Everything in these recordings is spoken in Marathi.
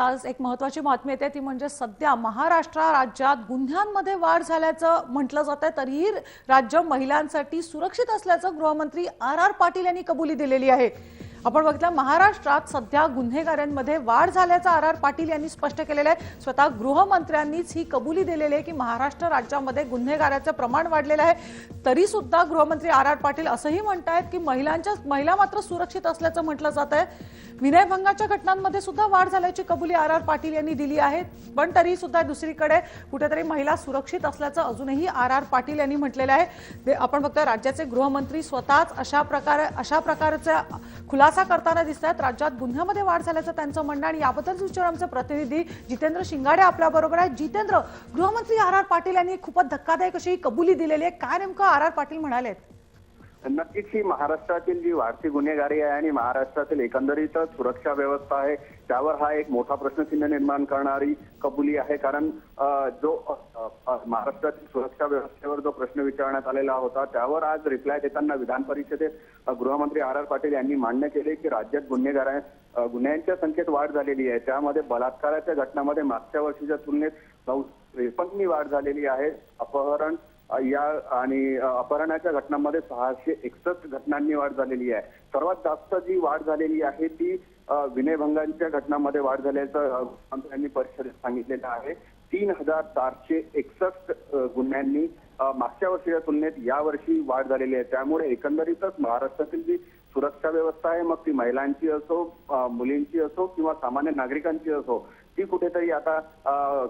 आता एक महत्वाची बातमी येते ती म्हणजे सध्या महाराष्ट्र राज्यात गुन्ह्यांमध्ये वाढ झाल्याचं म्हटलं जात आहे तरीही राज्य महिलांसाठी सुरक्षित असल्याचं गृहमंत्री आर आर पाटील यांनी कबुली दिलेली आहे. आपण बघितलं महाराष्ट्रात सध्या गुन्हेगारांमध्ये वाढ झाल्याचं आर आर पाटील यांनी स्पष्ट केलेलं आहे. स्वतः गृहमंत्र्यांनीच ही कबुली दिलेली आहे की महाराष्ट्र राज्यामध्ये गुन्हेगाराचं प्रमाण वाढलेलं आहे. तरी सुद्धा गृहमंत्री आर आर पाटील असंही म्हणतायत की महिलांच्या महिला मात्र सुरक्षित असल्याचं म्हटलं जात आहे विनयभंगाच्या घटनांमध्ये सुद्धा वाढ झाल्याची कबुली आर आर पाटील यांनी दिली आहे. पण तरी सुद्धा दुसरीकडे कुठेतरी महिला सुरक्षित असल्याचं अजूनही आर आर पाटील यांनी म्हटलेलं आहे. ते आपण फक्त राज्याचे गृहमंत्री स्वतःच अशा प्रकारे अशा प्रकारचा खुलासा करताना दिसत आहेत. राज्यात गुन्ह्यामध्ये वाढ झाल्याचं त्यांचं म्हणणं आणि याबद्दल विचार आमचे प्रतिनिधी जितेंद्र शिंगाडे आपल्या बरोबर आहेत. जितेंद्र गृहमंत्री आर आर पाटील यांनी खूपच धक्कादायक अशी कबुली दिलेली आहे. काय नेमकं आर आर पाटील म्हणाले नक्कीच ही महाराष्ट्रातील जी वाढती गुन्हेगारी आहे आणि महाराष्ट्रातील एकंदरीतच सुरक्षा व्यवस्था आहे त्यावर हा एक मोठा प्रश्नचिन्ह निर्माण करणारी कबुली आहे. कारण जो महाराष्ट्रातील सुरक्षा व्यवस्थेवर जो प्रश्न विचारण्यात आलेला होता त्यावर आज रिप्लाय देताना विधान परिषदेत गृहमंत्री आर आर पाटील यांनी मान्य केले की राज्यात गुन्हेगार गुन्ह्यांच्या संख्येत वाढ झालेली आहे. त्यामध्ये बलात्काराच्या घटनामध्ये मागच्या वर्षीच्या तुलनेत नऊ त्रेपन्ननी वाढ झालेली आहे. अपहरण या आणि अपहरणाच्या घटनांमध्ये सहाशे एकसष्ट घटनांनी वाढ झालेली आहे. सर्वात जास्त जी वाढ झालेली आहे ती विनयभंगांच्या घटनांमध्ये वाढ झाल्याचं त्यांनी परिषदेत सांगितलेलं आहे. तीन हजार चारशे एकसष्ट गुन्ह्यांनी मागच्या वर्षीच्या तुलनेत यावर्षी वाढ झालेली आहे. त्यामुळे एकंदरीतच महाराष्ट्रातील जी सुरक्षा व्यवस्था आहे मग ती महिलांची असो मुलींची असो किंवा सामान्य नागरिकांची असो ती कुठेतरी आता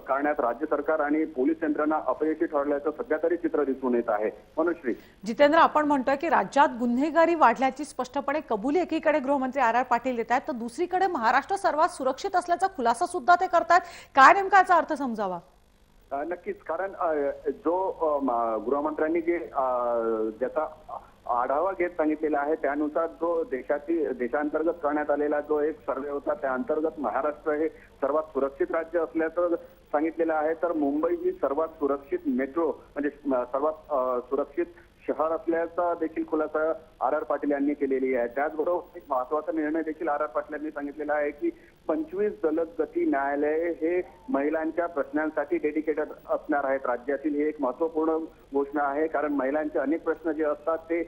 करण्यात राज्य सरकार आणि पोलीस यंत्रणा अपयशी ठरल्याचं सध्या तरी चित्र दिसून येत आहे. मनुश्री. जितेंद्र आपण म्हणतोय की राज्यात गुन्हेगारी वाढल्याची स्पष्टपणे कबुली एकीकडे गृहमंत्री आर आर पाटील देत आहेत तर दुसरीकडे महाराष्ट्र सर्वात सुरक्षित असल्याचा खुलासा सुद्धा ते करतात काय नेमका याचा अर्थ समजावा? नक्कीच. कारण जो गृहमंत्र्यांनी जे ज्याचा आढावा घेत सांगितलेला आहे. त्यानुसार जो देशाची देशांतर्गत करण्यात आलेला जो एक सर्वे होता त्या अंतर्गत महाराष्ट्र हे सर्वात सुरक्षित राज्य असल्याचं सांगितलेलं आहे. तर मुंबई ही सर्वात सुरक्षित मेट्रो म्हणजे सर्वात सुरक्षित शहर असल्याचा देखील खुलासा आर आर पाटील यांनी केलेली आहे. त्याचबरोबर एक महत्त्वाचा निर्णय देखील आर आर पाटील यांनी सांगितलेला आहे की पंचवीस जलद गती न्यायालय हे महिलांच्या प्रश्नांसाठी डेडिकेटेड असणार आहेत. राज्यातील ही एक महत्त्वपूर्ण घोषणा आहे. कारण महिलांचे अनेक प्रश्न जे असतात ते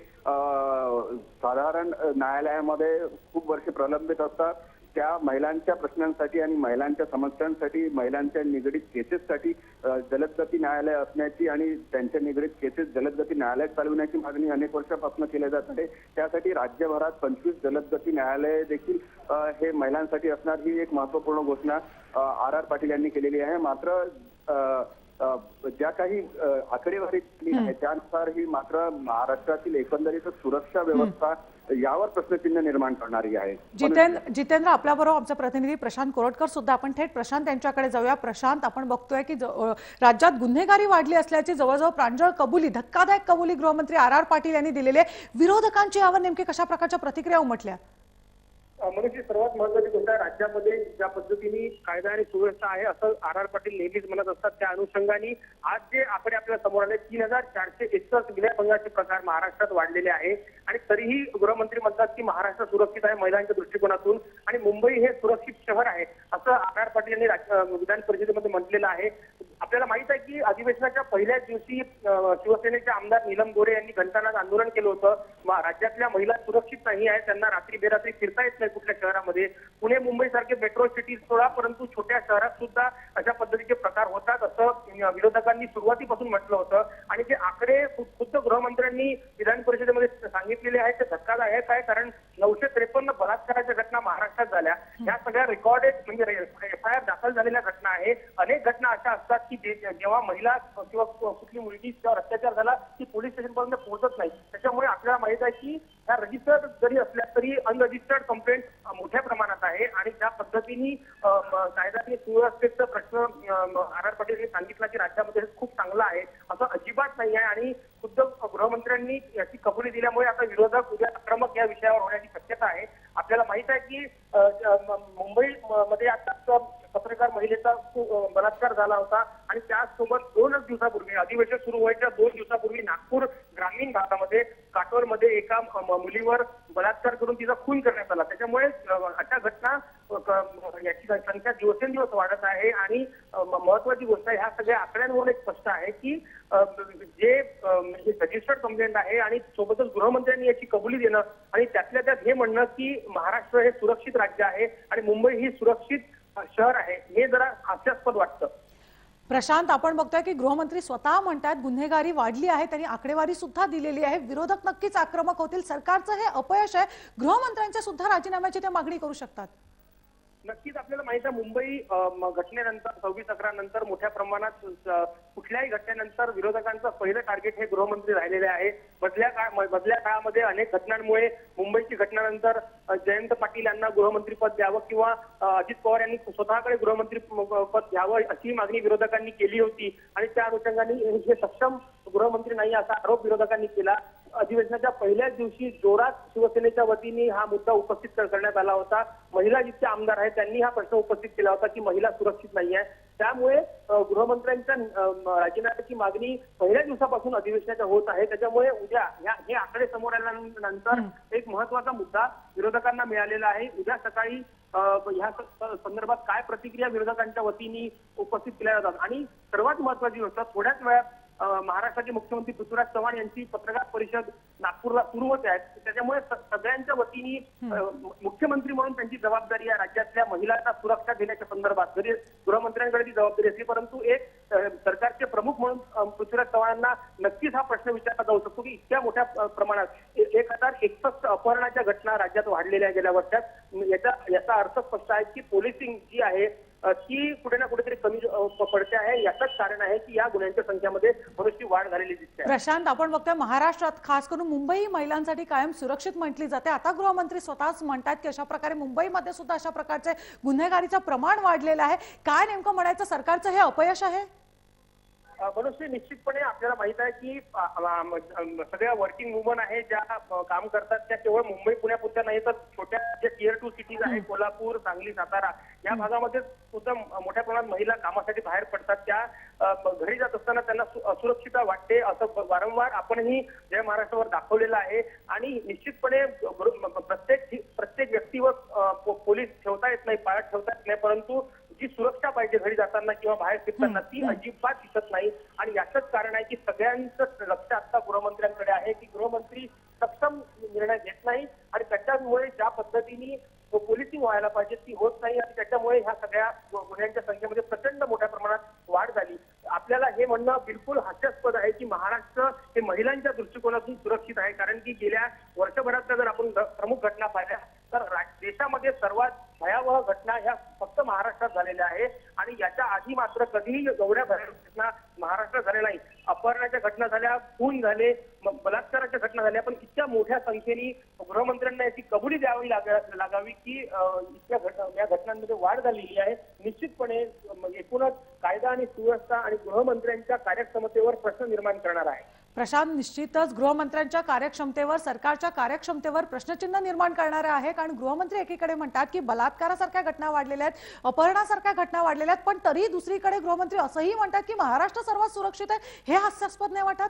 साधारण न्यायालयामध्ये खूप वर्षे प्रलंबित असतात. त्या महिलांच्या प्रश्नांसाठी आणि महिलांच्या समस्यांसाठी महिलांच्या निगडीत केसेससाठी जलदगती न्यायालय असण्याची आणि त्यांच्या निगडीत केसेस जलदगती न्यायालयात चालवण्याची मागणी अनेक वर्षापासून केली जात आहे. त्यासाठी राज्यभरात पंचवीस जलदगती न्यायालय देखील हे महिलांसाठी असणार ही एक महत्त्वपूर्ण घोषणा आर आर पाटील यांनी केलेली आहे. मात्र ज्या काही आकडेवारी आहे त्यानुसार ही मात्र महाराष्ट्रातील एकंदरीत सुरक्षा व्यवस्था यावर प्रश्नचिन्ह निर्माण करणारी आहे. जितेंद्र जितेंद्र आपल्याबरोबर आमचे प्रतिनिधी प्रशांत कोरटकर सुद्धा. आपण थेट प्रशांत यांच्याकडे जाऊया. प्रशांत आपण बघतोय की राज्यात गुन्हेगारी वाढली असल्याची जवळजवळ प्रांजळ कबुली धक्कादायक कबुली गृहमंत्री आर आर पाटील यांनी दिलेली विरोधकांची यावर नेमकी कशा प्रकारच्या प्रतिक्रिया उमटल्या? मनुष्य सर्वात महत्वाची गोष्ट आहे राज्यामध्ये ज्या पद्धतीने कायदा आणि सुव्यवस्था आहे असं आर आर पाटील नेहमीच म्हणत असतात. त्या अनुषंगाने आज जे आकडे आपल्याला समोर आले तीन हजार चारशे एकसष्ट विनयभंगाचे प्रकार महाराष्ट्रात वाढलेले आहे आणि तरीही गृहमंत्री म्हणतात की महाराष्ट्र सुरक्षित आहे महिलांच्या दृष्टिकोनातून आणि मुंबई हे सुरक्षित शहर आहे असं आर आर पाटील यांनी विधान परिषदेमध्ये म्हटलेलं आहे. आपल्याला माहीत आहे की अधिवेशनाच्या पहिल्याच दिवशी शिवसेनेचे आमदार नीलम गोरे यांनी घंटानाद आंदोलन केलं होतं. राज्यातल्या महिला सुरक्षित नाही आहे त्यांना रात्री बेरात्री फिरता येत नाही कुठल्या शहरामध्ये. पुणे मुंबई सारखे मेट्रो सिटी सोडा परंतु छोट्या शहरात सुद्धा अशा पद्धतीचे प्रकार होतात असं विरोधकांनी सुरुवातीपासून म्हटलं होतं. आणि जे आकडे खुद्द गृहमंत्र्यांनी विधान परिषदेमध्ये सांगितलेले आहेत ते धक्कादायक आहे. कारण नऊशे त्रेपन्न बलात्काराच्या घटना महाराष्ट्रात झाल्या. या सगळ्या रेकॉर्डेड म्हणजे एफ आय आर दाखल झालेल्या घटना आहे अनेक घटना अशा असतात की जेव्हा महिला किंवा कुठली मुलगी त्यावर अत्याचार झाला ती पोलीस स्टेशन पर्यंत पोहोचत नाही. त्याच्यामुळे आपल्याला माहीत आहे की त्या रजिस्टर्ड जरी असल्या तरी अनरजिस्टर्ड कंप्लेंट मोठ्या प्रमाणात आहे. आणि त्या पद्धतीने अ, कायदा आणि सुव्यवस्थेचा प्रश्न आर आर पाटील यांनी सांगितला की राज्यामध्ये खूप चांगला आहे असं अजिबात नाही आहे. आणि खुद्द गृहमंत्र्यांनी याची कबुली दिल्यामुळे आता विरोधक उद्या आक्रमक या विषयावर होण्याची शक्यता आहे. आपल्याला माहीत आहे की मुंबई मध्ये आता पत्रकार महिलेचा बलात्कार झाला होता आणि त्याचसोबत दोनच दिवसापूर्वी अधिवेशन सुरू व्हायच्या दोन दिवसापूर्वी नागपूर ग्रामीण भागामध्ये काटोरमध्ये एका म- मुलीवर बलात्कार करून तिचा खून करण्यात आला. त्याच्यामुळे अशा घटना याची संख्या दिवसेंदिवस वाढत आहे आणि म- महत्वाची गोष्ट आहे ह्या सगळ्या आकड्यांवरून एक स्पष्ट आहे की जे जे रजिस्टर्ड कंप्लेंट आहे आणि सोबतच गृहमंत्र्यांनी याची कबुली देणं आणि त्यातल्या त्यात हे म्हणणं की महाराष्ट्र हे सुरक्षित राज्य आहे आणि मुंबई ही सुरक्षित अ, शहर आहे हे जरा हास्यास्पद वाटतं प्रशांत आपण बघतोय की गृहमंत्री स्वतः म्हणतात गुन्हेगारी वाढली आहे त्यांनी आकडेवारी सुद्धा दिलेली आहे. विरोधक नक्कीच आक्रमक होतील. सरकारचं हे अपयश आहे. गृहमंत्र्यांच्या सुद्धा राजीनाम्याची ते मागणी करू शकतात. नक्कीच आपल्याला माहीत आहे मुंबई घटनेनंतर सव्वीस अकरा नंतर मोठ्या प्रमाणात कुठल्याही घटनेनंतर विरोधकांचं पहिलं टार्गेट हे गृहमंत्री राहिलेले आहे. मधल्या काळ मधल्या काळामध्ये अनेक घटनांमुळे मुंबईची घटनानंतर जयंत पाटील यांना गृहमंत्री पद द्यावं किंवा अजित पवार यांनी स्वतःकडे गृहमंत्री प- पद द्यावं अशी मागणी विरोधकांनी केली होती. आणि त्या अनुषंगाने हे सक्षम गृहमंत्री नाही असा आरोप विरोधकांनी केला. अधिवेशनाच्या पहिल्याच दिवशी जोरात शिवसेनेच्या वतीने हा मुद्दा उपस्थित कर- करण्यात आला होता. महिला जितके आमदार आहेत त्यांनी हा प्रश्न उपस्थित केला होता की महिला सुरक्षित नाही आहे त्यामुळे गृहमंत्र्यांच्या राजीनाम्याची मागणी पहिल्या दिवसापासून अधिवेशनाच्या होत आहे. त्याच्यामुळे उद्या ह्या हे आकडे समोर आल्यानंतर एक महत्त्वाचा मुद्दा विरोधकांना मिळालेला आहे. उद्या सकाळी ह्या संदर्भात काय प्रतिक्रिया विरोधकांच्या वतीने उपस्थित केल्या जातात? आणि सर्वात महत्वाची गोष्ट थोड्याच वेळात महाराष्ट्राचे मुख्यमंत्री पृथ्वीराज चव्हाण यांची पत्रकार परिषद नागपूरला सुरू होत आहे. त्याच्यामुळे स- सगळ्यांच्या वतीने मुख्यमंत्री म्हणून त्यांची जबाबदारी आहे राज्यातल्या महिलांना सुरक्षा देण्याच्या संदर्भात जरी गृहमंत्र्यांकडे ती जबाबदारी असली परंतु एक सरकारचे प्रमुख म्हणून पृथ्वीराज चव्हाणांना नक्कीच हा प्रश्न विचारला जाऊ शकतो की इतक्या मोठ्या प्रमाणात एक हजार एकसष्ट अपहरणाच्या घटना राज्यात वाढलेल्या गेल्या वर्षात. याचा याचा अर्थ स्पष्ट आहे की पोलिसिंग जी आहे ती कुठे ना कुठेतरी कमी प- पडते आहे. याचंच कारण आहे की या गुन्ह्यांच्या संख्येमध्ये बरीचशी वाढ झालेली दिसते. आहे. प्रशांत आपण बघतोय महाराष्ट्रात खास करून मुंबई महिलांसाठी कायम सुरक्षित म्हटली जाते. आता गृहमंत्री स्वतःच म्हणतात की अशा प्रकारे मुंबईमध्ये सुद्धा अशा प्रकारचे गुन्हेगारीचं प्रमाण वाढलेलं आहे. काय नेमकं म्हणायचं? सरकारचं हे अपयश आहे? मनुष्य निश्चितपणे आपल्याला माहीत आहे की सगळ्या वर्किंग वुमन आहे ज्या काम करतात त्या केवळ मुंबई पुण्यापुरत्या नाही तर छोट्या ज्या टिअर टू सिटीज आहे कोल्हापूर सांगली सातारा या भागामध्ये सुद्धा मोठ्या प्रमाणात महिला कामासाठी बाहेर पडतात. त्या घरी जात असताना त्यांना असुरक्षितता वाटते असं वारंवार आपणही जय महाराष्ट्रावर दाखवलेलं आहे. आणि निश्चितपणे प्रत्येक प्रत्येक व्यक्तीवर पोलीस ठेवता येत नाही पाळत ठेवता येत नाही परंतु जी सुरक्षा पाहिजे घरी जाताना किंवा बाहेर फिरताना ती अजिबात दिसत नाही आणि याचंच कारण आहे की सगळ्यांचं लक्ष आता गृहमंत्र्यांकडे आहे की गृहमंत्री सक्षम निर्णय घेत नाही आणि त्याच्यामुळे ज्या पद्धतीने पोलिसिंग व्हायला पाहिजे ती होत नाही आणि त्याच्यामुळे ह्या सगळ्या गु- गुन्ह्यांच्या संख्येमध्ये प्रचंड मोठ्या प्रमाणात वाढ झाली आपल्याला हे म्हणणं बिलकुल हास्यास्पद आहे की महाराष्ट्र हे महिलांच्या दृष्टिकोनातून सुरक्षित आहे कारण की गेल्या वर्षभरातल्या जर आपण ग- प्रमुख घटना पाहिल्या तर रा- देशामध्ये सर्वात भयावह घटना ह्या फक्त महाराष्ट्रात आहे. आणि याच्या आधी मात्र कधीही एवढ्या भयावह घटना महाराष्ट्रात झाल्या नाही अपहरणाच्या घटना झाल्या खून झाले बलात्काराच्या घटना झाल्या पण इतक्या मोठ्या संख्येने गृहमंत्र्यांना याची कबुली द्यावी लागावी की इतक्या घटना या घटनांमध्ये वाढ झालेली आहे. निश्चितपणे एकूणच कायदा आणि सुव्यवस्था आणि गृहमंत्र्यांच्या कार्यक्षमतेवर प्रश्न निर्माण करणार आहे. प्रशांत निश्चितच गृहमंत्र्यांच्या कार्यक्षमतेवर सरकारच्या कार्यक्षमतेवर प्रश्नचिन्ह निर्माण करणारे आहे कारण गृहमंत्री एकीकडे म्हणतात की बलात्कारासारख्या घटना वाढलेल्या आहेत अपहरणासारख्या घटना वाढलेल्या आहेत पण तरी दुसरीकडे गृहमंत्री असंही म्हणतात की महाराष्ट्र सर्वात सुरक्षित आहे हे हास्यास्पद नाही वाटत?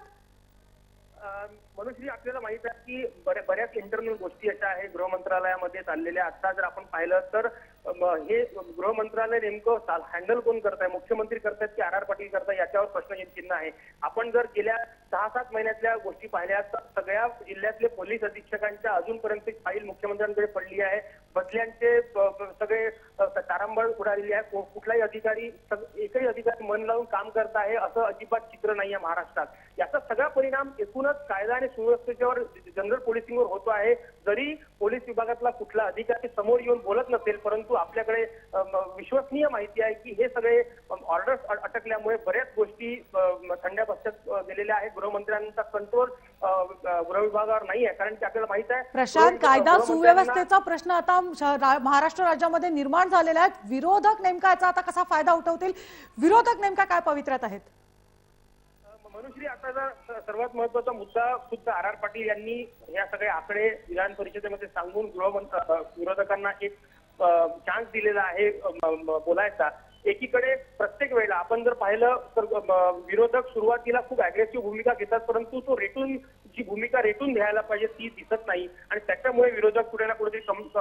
अं, मनुश्री आपल्याला माहीत आहे की बऱ्या- बऱ्याच इंटरनल गोष्टी अशा आहे गृह मंत्रालयामध्ये चाललेल्या. आता जर आपण पाहिलं तर हे गृह मंत्रालय नेमकं हँडल कोण करताय? मुख्यमंत्री करतायत की आर आर पाटील करताय याच्यावर प्रश्न चिन्ह आहे. आपण जर गेल्या सहा सात महिन्यातल्या गोष्टी पाहिल्या तर सगळ्या जिल्ह्यातले पोलीस अधीक्षकांच्या अजूनपर्यंत फाईल मुख्यमंत्र्यांकडे पडली आहे. बदल्यांचे सगळे तारांबळ उडालेली आहे. कुठलाही अधिकारी एकही अधिकारी मन लावून काम करत आहे असं अजिबात चित्र नाहीये महाराष्ट्रात. याचा सगळा परिणाम एकूणच कायदा आणि सुव्यवस्थेच्यावर जनरल पोलिसिंगवर होतो आहे. जरी पोलीस विभागातला कुठला अधिकारी समोर येऊन बोलत नसेल परंतु आपल्याकडे अ, म- विश्वसनीय माहिती आहे की हे सगळे ऑर्डर्स अटकल्यामुळे बऱ्याच गोष्टी थंड्या बसत गेलेल्या आहेत. गृहमंत्र्यांचा कंट्रोल गृह विभागावर नाही आहे. कारण की आपल्याला माहीत आहे प्रशांत कायदा सुव्यवस्थेचा प्रश्न आता महाराष्ट्र राज्यामध्ये निर्माण झालेला आहे. विरोधक नेमका याचा आता कसा फायदा उठवतील? विरोधक नेमका काय पवित्र्यात आहेत? मनुश्री आता जर सर्वात महत्त्वाचा मुद्दा खुद्द आर आर पाटील यांनी या सगळे आकडे विधान परिषदेमध्ये सांगून गृहमंत्री विरोधकांना एक चान्स दिलेला आहे बोलायचा. एकीकडे प्रत्येक वेळेला आपण जर पाहिलं तर विरोधक सुरुवातीला खूप अग्रेसिव्ह भूमिका घेतात परंतु तो रेटून जी भूमिका रेटून घ्यायला पाहिजे ती दिसत नाही. आणि त्याच्यामुळे विरोधक कुठे ना कुठेतरी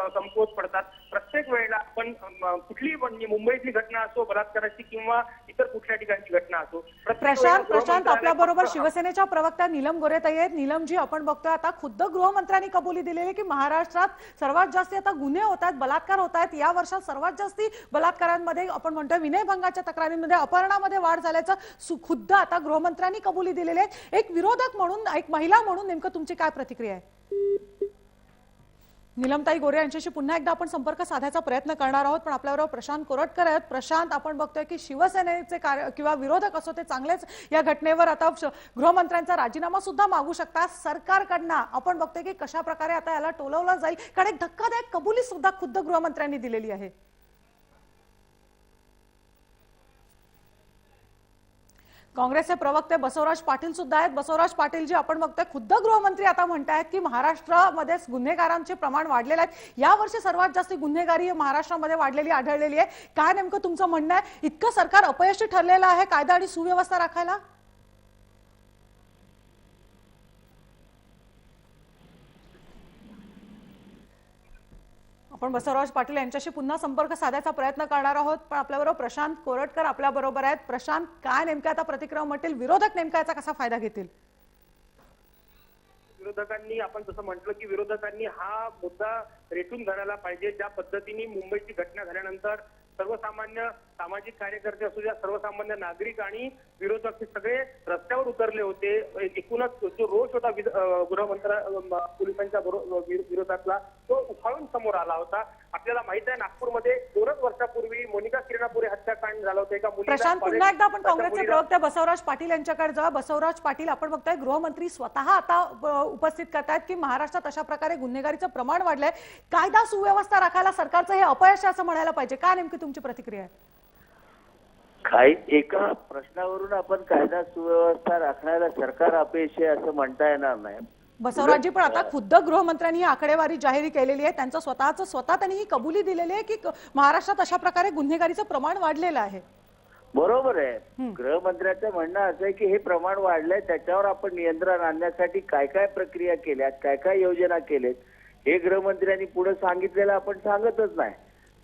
कमकुवत पडतात. प्रत्येक वेळेला आपण अम, कुठलीही म्हणजे मुंबईतली घटना असो बलात्काराची किंवा इतर कुठल्या ठिकाणची घटना असो प्रशांत प्रशांत आपल्या बरोबर शिवसेनेच्या प्रवक्त्या नीलम गोरेताई आहेत नीलमजी आपण बघतोय आता खुद्द गृहमंत्र्यांनी कबुली दिलेली की महाराष्ट्रात सर्वात जास्ती आता गुन्हे होत आहेत बलात्कार होत आहेत या वर्षात सर्वात जास्ती बलात्कारांमध्ये आपण म्हणतोय विनयभंगाच्या तक्रारींमध्ये अपहरणामध्ये वाढ झाल्याचं खुद्द आता गृहमंत्र्यांनी कबुली दिलेली आहे एक विरोधक म्हणून एक महिला म्हणून नेमकं तुमची काय प्रतिक्रिया आहे? निलमताई गोरे यांच्याशी पुन्हा एकदा आपण संपर्क साधायचा प्रयत्न करणार आहोत पण आपल्याबरोबर प्रशांत कोरटकर आहेत. प्रशांत आपण बघतोय की शिवसेनेचे कार्य किंवा विरोधक असो ते चांगलेच या घटनेवर आता गृहमंत्र्यांचा राजीनामा सुद्धा मागू शकतात सरकारकडनं. आपण बघतोय की कशा प्रकारे आता याला टोलवलं जाईल कारण एक धक्कादायक कबुली सुद्धा खुद्द गृहमंत्र्यांनी दिलेली आहे. काँग्रेसचे प्रवक्ते बसवराज पाटील सुद्धा आहेत. बसवराज पाटील जी आपण बघतोय खुद्द गृहमंत्री आता म्हणतायत की महाराष्ट्रामध्ये गुन्हेगारांचे प्रमाण वाढलेलं आहे. यावर्षी सर्वात जास्त गुन्हेगारी महाराष्ट्रामध्ये वाढलेली आढळलेली आहे. काय नेमकं तुमचं म्हणणं आहे? इतकं सरकार अपयशी ठरलेलं आहे कायदा आणि सुव्यवस्था राखायला? आपण बसवराज पाटील यांच्याशी पुन्हा संपर्क साधायचा प्रयत्न करणार आहोत. पण आपल्याबरोबर प्रशांत कोरटकर आपल्या बरोबर आहेत. प्रशांत काय नेमक्या आता प्रतिक्रिया म्हणतील विरोधक नेमका याचा कसा फायदा घेतील? विरोधकांनी आपण जसं म्हटलं की विरोधकांनी हा मुद्दा रेटून धरायला पाहिजे. ज्या पद्धतीने मुंबईची घटना झाल्यानंतर सर्वसामान्य सामाजिक कार्यकर्ते असू द्या सर्वसामान्य नागरिक आणि विरोधक हे सगळे रस्त्यावर उतरले होते. एकूणच जो रोष होता गृहमंत्रा पोलिसांच्या विरोधातला तो उफाळून समोर आला होता. आपल्याला माहीत आहे नागपूरमध्ये दोनच वर्षापूर्वी मोनिका किरणापुरे हत्याकांड झालं होतं. एका मुलीला प्रशांत पुन्हा एकदा आपण काँग्रेसचे प्रवक्ते बसवराज पाटील यांच्याकडे जाऊ. बसवराज पाटील आपण बघताय गृहमंत्री स्वतः आता उपस्थित करतायत की महाराष्ट्रात अशा प्रकारे गुन्हेगारीचं प्रमाण वाढलंय. कायदा सुव्यवस्था राखायला सरकारचं हे अपयश असं म्हणायला पाहिजे. काय नेमकी तुमची प्रतिक्रिया आहे? काही एका प्रश्नावरून आपण कायदा सुव्यवस्था राखण्याला सरकार अपयशी आहे असं म्हणता येणार नाही. बसवराजजी पण आता खुद्द गृहमंत्र्यांनी ही आकडेवारी जाहीर केलेली आहे. त्यांचं स्वतःचं स्वतः त्यांनी ही कबुली दिलेली आहे की क- महाराष्ट्रात अशा प्रकारे गुन्हेगारीचं प्रमाण वाढलेलं आहे. बरोबर आहे. गृहमंत्र्याचं म्हणणं असं आहे की हे प्रमाण वाढलंय त्याच्यावर आपण नियंत्रण आणण्यासाठी काय काय प्रक्रिया केल्यात काय काय योजना केल्यात हे गृहमंत्र्यांनी पुढे सांगितलेलं आपण सांगतच नाही.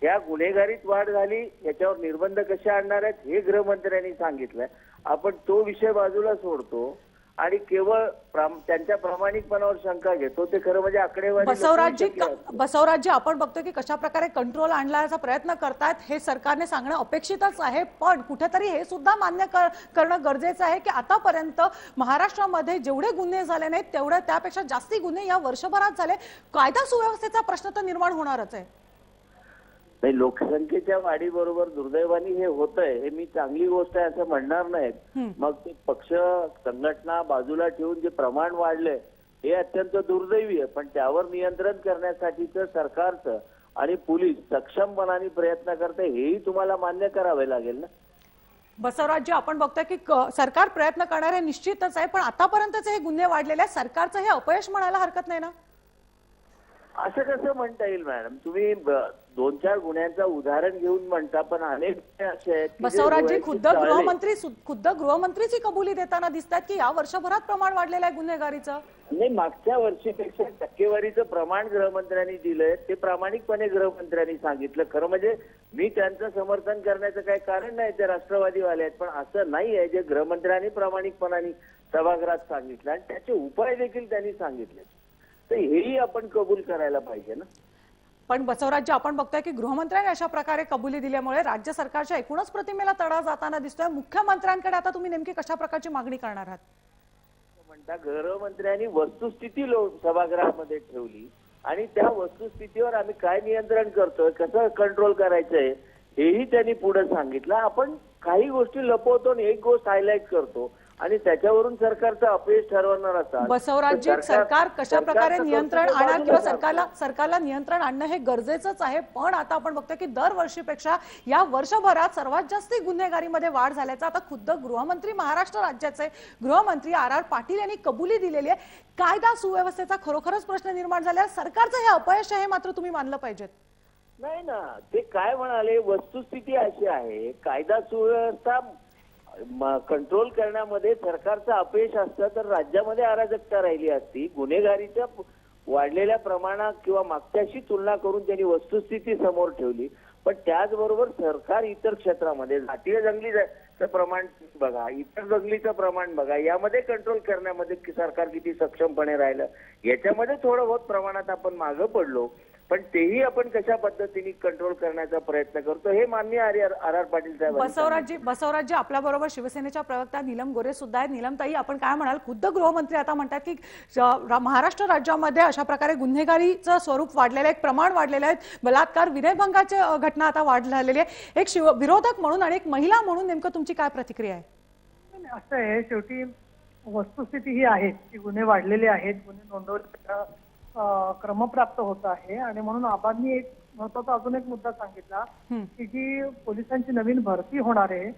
या गुन्हेगारीत वाढ झाली याच्यावर निर्बंध कसे आणणार आहेत हे गृहमंत्र्यांनी सांगितलंय. आपण तो विषय बाजूला सोडतो आणि केवळ त्यांच्या प्रामाणिकपणावर शंका घेतो ते खरं म्हणजे आकडेवारी बसवराजजी असतं. बसवराजजी आपण बघतो की कशा प्रकारे कंट्रोल आणण्याचा प्रयत्न करतात हे सरकारने सांगणं अपेक्षितच आहे पण कुठेतरी हे सुद्धा मान्य कर- करणं गरजेचं आहे की आतापर्यंत महाराष्ट्रामध्ये जेवढे गुन्हे झाले नाहीत तेवढे त्यापेक्षा जास्ती गुन्हे या वर्षभरात झाले. कायदा सुव्यवस्थेचा प्रश्न तर निर्माण होणारच आहे. नाही लोकसंख्येच्या वाढीबरोबर दुर्दैवाने हे होतंय हे मी चांगली गोष्ट आहे असं म्हणणार नाही मग ते पक्ष संघटना बाजूला ठेवून जे प्रमाण वाढलंय हे अत्यंत दुर्दैवी आहे. पण त्यावर नियंत्रण करण्यासाठीच सरकारचं आणि पोलीस सक्षमपणाने प्रयत्न करते हेही तुम्हाला मान्य करावे लागेल ना? बसवराजजी आपण बघतोय की सरकार प्रयत्न करणार आहे निश्चितच आहे पण आतापर्यंतचे हे गुन्हे वाढलेले आहेत. सरकारचं हे अपयश म्हणायला हरकत नाही ना? असं कसं म्हणता येईल मॅडम? तुम्ही दोन चार गुन्ह्यांचं उदाहरण घेऊन म्हणता पण अनेक असे आहेत खुद्द गृहमंत्री खुद्द गृहमंत्रीची कबुली देताना दिसतात की या वर्षभरात प्रमाण वाढलेलं आहे गुन्हेगारीचं? नाही मागच्या वर्षीपेक्षा टक्केवारीचं प्रमाण गृहमंत्र्यांनी दिलंय. ते प्रामाणिकपणे गृहमंत्र्यांनी सांगितलं. खरं म्हणजे मी त्यांचं समर्थन करण्याचं काही कारण नाही ते राष्ट्रवादीवाले आहेत पण असं नाही आहे जे गृहमंत्र्यांनी प्रामाणिकपणाने सभागृहात सांगितलं. आणि त्याचे उपाय देखील त्यांनी सांगितले तर हेही आपण कबूल करायला पाहिजे ना. पण बसवराज्य आपण बघतोय की गृहमंत्र्यांनी अशा प्रकारे कबुली दिल्यामुळे राज्य सरकारच्या एकूणच प्रतिमेला तडा जाताना दिसतोय. मुख्यमंत्र्यांकडे आता तुम्ही नेमकी कशा प्रकारची मागणी करणार आहात? म्हणता गृहमंत्र्यांनी वस्तुस्थिती लो सभागृहामध्ये ठेवली आणि त्या वस्तुस्थितीवर आम्ही काय नियंत्रण करतोय कसं कंट्रोल करायचंय हेही त्यांनी पुढे सांगितलं. आपण काही गोष्टी लपवतो आणि एक गोष्ट हायलाईट करतो. आणि त्याच्यावरून सरकारचं अपयश ठरवणार असतात. बसवराज्य सरकार कशा प्रकारे नियंत्रण कर्तव्य आणा बाजूला किंवा. सरकारला सरकारला नियंत्रण आणणं हे गरजेचंच आहे. पण आता आपण बघतोय की दरवर्षीपेक्षा या वर्षभरात सर्वात जास्त गुन्हेगारीमध्ये वाढ झाल्याचं आता खुद्द गृहमंत्री महाराष्ट्र राज्याचे गृहमंत्री आर आर पाटील यांनी कबुली दिलेली आहे. कायदा सुव्यवस्थेचा खरोखरच प्रश्न निर्माण झाला सरकारचं हे अपयश आहे मात्र तुम्ही मानलं पाहिजेत. नाही ना ते काय म्हणाले? वस्तुस्थिती अशी आहे. कायदा सुव्यवस्था कंट्रोल करण्यामध्ये सरकारचं अपयश असतं तर राज्यामध्ये अराजकता राहिली असती. गुन्हेगारीच्या वाढलेल्या प्रमाणात किंवा मागच्याशी तुलना करून त्यांनी वस्तुस्थिती समोर ठेवली. पण त्याचबरोबर सरकार इतर क्षेत्रामध्ये जातीय जंगलीचं प्रमाण बघा इतर जंगलीचं प्रमाण बघा यामध्ये कंट्रोल करण्यामध्ये सरकार किती सक्षमपणे राहिलं? याच्यामध्ये थोडं बहुत प्रमाणात आपण मागं पडलो. पण तेही आपण कशा पद्धतीने कंट्रोल करण्याचा प्रयत्न करतो हे मान्य R R R Patil Saheb Basavarajji Basavarajji आपल्या बरोबर शिवसेनेच्या प्रवक्ता नीलम गोरे सुद्धा आहेत. नीलम ताई आपण काय म्हणाल? खुद्द गृहमंत्री आता म्हणतात की महाराष्ट्र राज्यामध्ये अशा प्रकारे गुन्हेगारीचं स्वरूप वाढलेलं आहे एक प्रमाण वाढलेलं आहे. बलात्कार विनयभंगाची घटना आता वाढ झालेली आहे. एक शिव विरोधक म्हणून आणि एक महिला म्हणून नेमकं तुमची काय प्रतिक्रिया आहे? नाही, असं आहे. शेवटी वस्तुस्थिती ही आहे की गुन्हे वाढलेले आहेत गुन्हे अं, क्रमप्राप्त होत आहे. आणि म्हणून आबांनी एक महत्त्वाचा अजून एक मुद्दा सांगितला. की जी पोलिसांची नवीन भरती होणार आहे.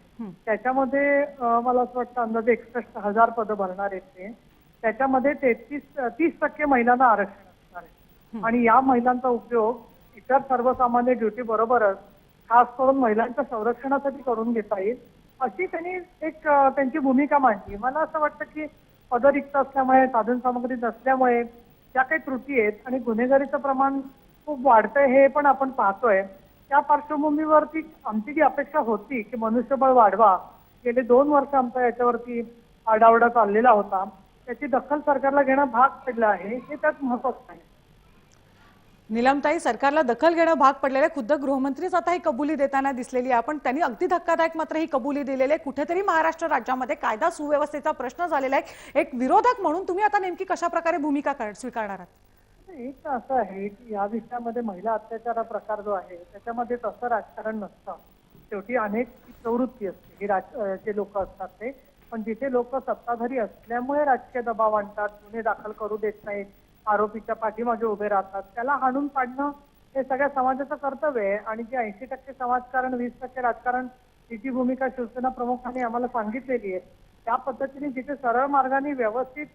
त्याच्यामध्ये मला असं वाटतं अंदाजे एकसष्ट हजार पदं भरणार आहेत ते. त्याच्यामध्ये तेहतीस तीस टक्के महिलांना आरक्षण असणार आहे. आणि या महिलांचा उपयोग इतर सर्वसामान्य ड्युटी बरोबरच खास करून महिलांच्या संरक्षणासाठी करून घेता येईल अशी त्यांनी एक त्यांची भूमिका मांडली. मला असं वाटतं की पदरिक्त असल्यामुळे साधन सामग्री नसल्यामुळे ज्या काही त्रुटी आहेत आणि गुन्हेगारीचं प्रमाण खूप वाढतंय हे पण आपण पाहतोय. त्या पार्श्वभूमीवरती आमची जी अपेक्षा होती की मनुष्यबळ वाढवा गेले दोन वर्ष आमचा याच्यावरती आडावडा चाललेला होता. त्याची दखल सरकारला घेणं भाग पडलं आहे हे त्यात महत्वाचं आहे. निलमताई सरकारला दखल घेणं भाग पडलेलं आहे खुद्द गृहमंत्रीच आता ही कबुली देताना दिसलेली आहे. पण त्यांनी अगदी धक्कादायक मात्र ही कबुली दिलेली आहे. कुठेतरी महाराष्ट्र राज्यामध्ये कायदा सुव्यवस्थेचा प्रश्न झालेला आहे. एक विरोधक म्हणून तुम्ही आता नेमकी कशा प्रकारे भूमिका स्वीकारणार आहात? एक असं आहे की या विषयामध्ये महिला अत्याचार प्रकार जो आहे त्याच्यामध्ये तसं राजकारण नसतं. शेवटी अनेक प्रवृत्ती असते. ही राज जे लोक असतात ते. पण जिथे लोक सत्ताधारी असल्यामुळे राजकीय दबाव आणतात गुन्हे दाखल करू देत नाहीत आरोपीच्या पाठीमागे उभे राहतात. त्याला हाणून पाडणं हे सगळ्या समाजाचं कर्तव्य आहे आणि जे ऐंशी टक्के समाजकारण वीस टक्के राजकारण तिची भूमिका शिवसेना प्रमुखांनी आम्हाला सांगितलेली आहे. त्या पद्धतीने जिथे सरळ मार्गाने व्यवस्थित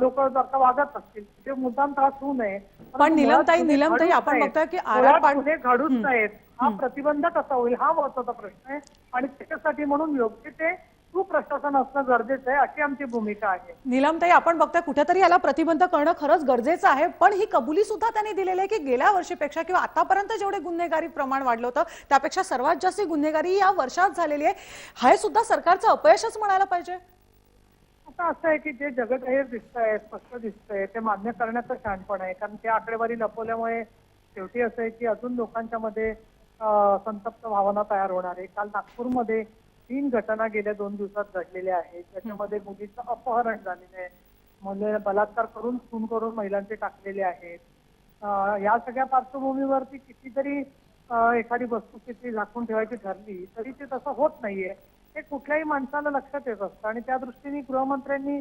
लोक का वागत असतील तिथे मुद्दाम त्रास होऊ नये. पण निलमताई- निलमताई, आपण. बघतोय की गुन्हे घडूच हं. नाहीत. हा प्रतिबंध कसा होईल हा महत्त्वाचा प्रश्न आहे. आणि त्याच्यासाठी म्हणून योग्य ते सुप्रशासन असणं गरजेचं आहे अशी आमची भूमिका आहे. नीलमताई आपण बघताय कुठेतरी याला प्रतिबंध करणं खरंच गरजेचं आहे पण ही कबुली सुद्धा त्यांनी दिलेली आहे की गेल्या वर्षीपेक्षा किंवा आतापर्यंत जेवढे गुन्हेगारी प्रमाण वाढलं होतं त्यापेक्षा सर्वात जास्त गुन्हेगारी या वर्षात झालेली आहे. हे सुद्धा सरकारचं अपयशच म्हणायला पाहिजे. आता असं आहे की जे जगजाहीर दिसतंय स्पष्ट दिसतंय ते मान्य करण्याचं शहाणपण आहे. कारण त्या आकडेवारी लपवल्यामुळे शेवटी असं आहे की अजून लोकांच्या मध्ये संतप्त भावना तयार होणार आहे. काल नागपूरमध्ये तीन घटना गेल्या दोन दिवसात घडलेल्या आहेत. त्याच्यामध्ये मुलीचं अपहरण झालेलं आहे. मुले बलात्कार करून खून करून महिलांचे टाकलेले आहेत. या सगळ्या पार्श्वभूमीवरती कितीतरी एखादी वस्तुस्थिती झाकून ठेवायची ठरली तरी ते तसं होत नाहीये. हे कुठल्याही माणसाला लक्षात येत असतं. आणि त्या दृष्टीने गृहमंत्र्यांनी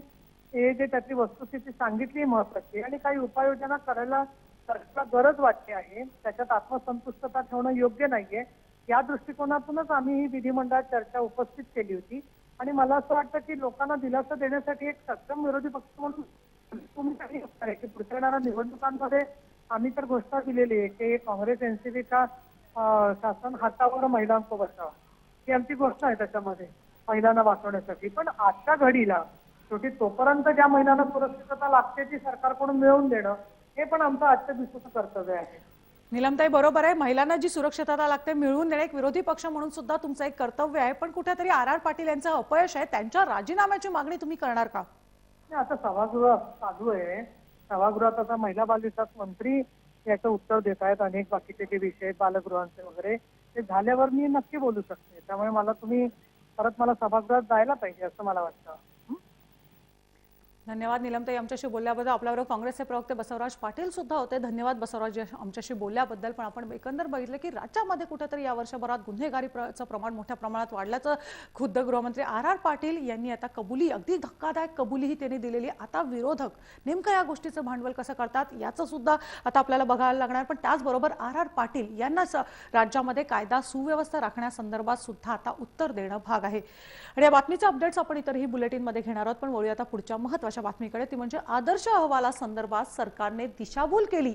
हे जे त्याची वस्तुस्थिती सांगितली महत्वाची आणि काही उपाययोजना करायला सरकारला गरज वाटते आहे. त्याच्यात आत्मसंतुष्टता ठेवणं योग्य नाहीये. या दृष्टिकोनातूनच आम्ही ही विधिमंडळात चर्चा उपस्थित केली होती. आणि मला असं वाटतं की लोकांना दिलासा देण्यासाठी एक सक्षम विरोधी पक्ष म्हणून असणार आहे की पुढच्या येणाऱ्या निवडणुकांमध्ये आम्ही तर घोषणा दिलेली आहे की काँग्रेस एनसीपीचा शासन हातावर महिलांको बसावा. ही आमची घोषणा आहे त्याच्यामध्ये महिलांना वाचवण्यासाठी. पण आजच्या घडीला शेवटी तोपर्यंत ज्या महिलांना सुरक्षितता लागते ती सरकारकडून मिळवून देणं हे पण आमचं आजच्या दिवसाचं कर्तव्य आहे. निलमताई बरोबर आहे. महिलांना जी सुरक्षितता लागते मिळवून देणे एक विरोधी पक्ष म्हणून सुद्धा तुमचं एक कर्तव्य आहे. पण कुठेतरी आर आर पाटील यांचं अपयश आहे. त्यांच्या राजीनाम्याची मागणी तुम्ही करणार का? आता सभागृह चालू आहे. सभागृहात आता महिला बालविकास मंत्री याचं उत्तर देत आहेत. अनेक बाकीचे जे विषय बालगृहांचे वगैरे ते झाल्यावर मी नक्की बोलू शकते. त्यामुळे मला तुम्ही परत मला सभागृहात जायला पाहिजे असं मला वाटतं. धन्यवाद निलमताई आमच्याशी बोलल्याबद्दल. आपल्याबरोबर काँग्रेसचे प्रवक्ते बसवराज पाटील सुद्धा होते. धन्यवाद बसवराज आमच्याशी बोलल्याबद्दल. पण आपण एकंदर बघितलं की राज्यामध्ये कुठेतरी या वर्षभरात गुन्हेगारीचं प्रमाण मोठ्या प्रमाणात वाढल्याचं खुद्द गृहमंत्री आर आर पाटील यांनी आता कबुली अगदी धक्कादायक कबुलीही त्यांनी दिलेली. आता विरोधक नेमकं या गोष्टीचं भांडवल कसं करतात याचं सुद्धा आता आपल्याला बघायला लागणार. पण त्याचबरोबर आर आर पाटील यांना राज्यामध्ये कायदा सुव्यवस्था राखण्यासंदर्भात सुद्धा आता उत्तर देणं भाग आहे. आणि या बातमीचे अपडेट्स आपण इतरही बुलेटिनमध्ये घेणार आहोत. पण वळूया आता पुढच्या महत्त्वाच्या बातमीकडे ती म्हणजे आदर्श अहवाला संदर्भात सरकारने दिशाभूल केली